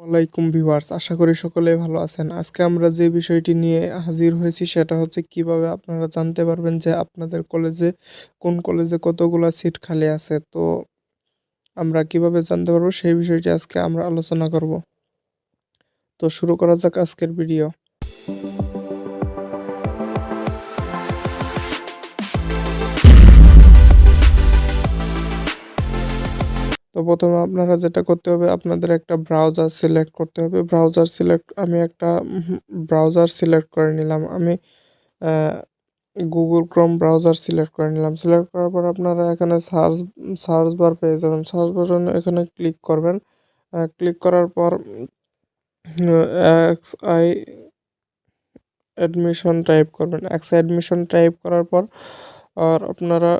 ওয়ালাইকুম ভিউয়ার্স, আশা করি সকলেই ভালো আছেন। আজকে আমরা যে বিষয়টি নিয়ে হাজির হয়েছি সেটা হচ্ছে কীভাবে আপনারা জানতে পারবেন যে আপনাদের কলেজে কোন কলেজে কতগুলো সিট খালি আছে। তো আমরা কীভাবে জানতে পারব সেই বিষয়টি আজকে আমরা আলোচনা করব। তো শুরু করা যাক আজকের ভিডিও। প্রথমে আপনারা যেটা করতে হবে, আপনাদের একটা ব্রাউজার সিলেক্ট করতে হবে। ব্রাউজার সিলেক্ট আমি একটা ব্রাউজার সিলেক্ট করে নিলাম। আমি গুগল ক্রোম ব্রাউজার সিলেক্ট করে নিলাম। সিলেক্ট করার পর আপনারা এখানে সার্চ সার্চ বার পেয়ে যাবেন। সার্চ বাটন এখানে ক্লিক করবেন। ক্লিক করার পর এক্স আই অ্যাডমিশন টাইপ করবেন। এক্স অ্যাডমিশন টাইপ করার পর আর আপনারা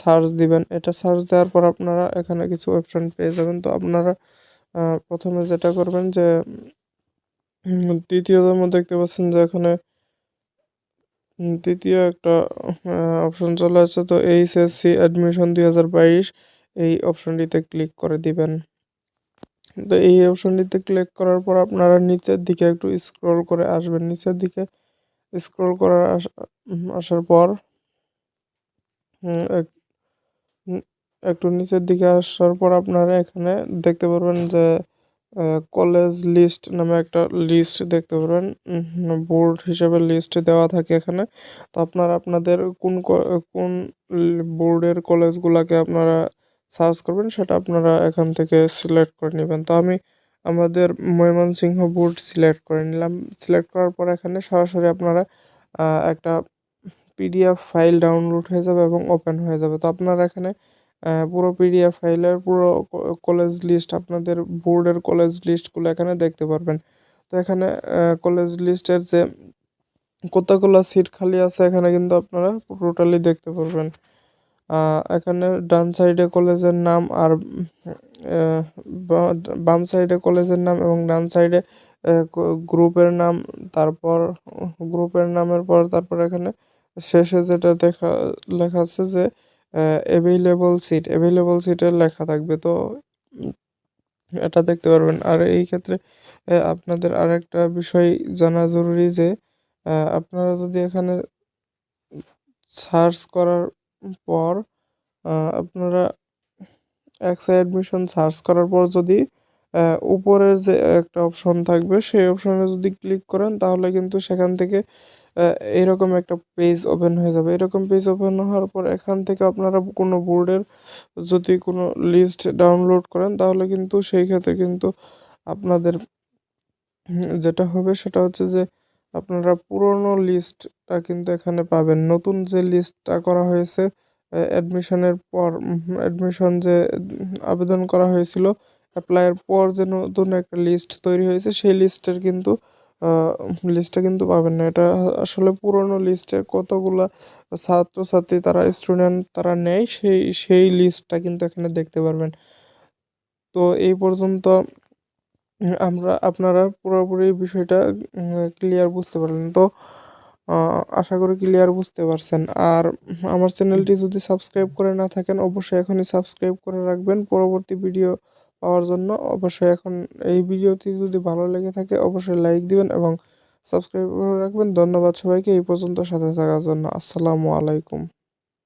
সার্চ দিবেন। এটা সার্চ দেওয়ার পর আপনারা এখানে কিছু অপশন পেয়ে যাবেন। তো আপনারা প্রথমে যেটা করবেন যে দ্বিতীয়তম দেখতে পাচ্ছেন যে এখানে দ্বিতীয় একটা অপশন চলে আসছে। তো এইচএসসি অ্যাডমিশন দুই হাজার বাইশ, এই অপশনটিতে ক্লিক করে দিবেন। তো এই অপশনটিতে ক্লিক করার পর আপনারা নিচের দিকে একটু স্ক্রল করে আসবেন। নিচের দিকে স্ক্রল করার আসার পর একটু নিচের দিকে আসার পর আপনারা এখানে দেখতে পারবেন যে কলেজ লিস্ট নামে একটা লিস্ট দেখতে পারবেন। বোর্ড হিসেবে লিস্ট দেওয়া থাকে এখানে। তো আপনারা আপনাদের কোন কোন বোর্ডের কলেজগুলোকে আপনারা সার্চ করবেন সেটা আপনারা এখান থেকে সিলেক্ট করে নেবেন। তো আমি আমাদের ময়মনসিংহ বোর্ড সিলেক্ট করে নিলাম। সিলেক্ট করার পর এখানে সরাসরি আপনারা একটা পিডিএফ ফাইল ডাউনলোড হয়ে যাবে এবং ওপেন হয়ে যাবে। তো আপনারা এখানে পুরো পিডিএফ ফাইলের পুরো কলেজ লিস্ট আপনাদের বোর্ডের কলেজ লিস্টগুলো এখানে দেখতে পারবেন। তো এখানে কলেজ লিস্টের যে কতগুলো সিট খালি আছে, এখানে কিন্তু আপনারা টোটালি দেখতে পারবেন। এখানে ডান সাইডে কলেজের নাম আর বাম সাইডে কলেজের নাম এবং ডান সাইডে গ্রুপের নাম, তারপর গ্রুপের নামের পর তারপর এখানে শেষে যেটা দেখা, লেখা আছে যে অ্যাভেইলেবল সিট অ্যাভেইলেবল সিটের লেখা থাকবে। তো এটা দেখতে পারবেন। আর এই ক্ষেত্রে আপনাদের আরেকটা বিষয় জানা জরুরি যে আপনারা যদি এখানে সার্চ করার পর আপনারা এক্স অ্যাডমিশন সার্চ করার পর যদি উপরের যে একটা অপশন থাকবে, সেই অপশনে যদি ক্লিক করেন, তাহলে কিন্তু সেখান থেকে এরকম একটা পেজ ওপেন হয়ে যাবে। এরকম পেজ ওপেন হওয়ার পর এখান থেকে আপনারা কোনো বোর্ডের যদি কোনো লিস্ট ডাউনলোড করেন, তাহলে কিন্তু সেই ক্ষেত্রে কিন্তু আপনাদের, যেটা হবে সেটা হচ্ছে যে, আপনারা পুরনো লিস্টটা কিন্তু এখানে পাবেন। নতুন যে লিস্টটা করা হয়েছে অ্যাডমিশনের পর অ্যাডমিশন যে, আবেদন করা হয়েছিল অ্যাপ্লাইয়ের পর যে নতুন একটা লিস্ট তৈরি হয়েছে, সেই লিস্টের কিন্তু লিস্টটা কিন্তু পাবেন না। এটা আসলে পুরনো লিস্টের কতগুলা ছাত্রছাত্রী তারা স্টুডেন্ট তারা নেয়, সেই সেই লিস্টটা কিন্তু এখানে দেখতে পারবেন। তো এই পর্যন্ত, আমরা, আপনারা পুরোপুরি বিষয়টা ক্লিয়ার বুঝতে পারলেন। তো আশা করি ক্লিয়ার বুঝতে পারছেন। আর আমার চ্যানেলটি যদি সাবস্ক্রাইব করে না থাকেন, অবশ্যই এখনই সাবস্ক্রাইব করে রাখবেন। পরবর্তী ভিডিও পাওয়ার জন্য অবশ্যই এখন এই ভিডিওটি যদি ভালো লেগে থাকে অবশ্যই লাইক দিবেন এবং সাবস্ক্রাইব করে রাখবেন। ধন্যবাদ সবাইকে, এই পর্যন্ত সাথে থাকার জন্য। আসসালামু আলাইকুম।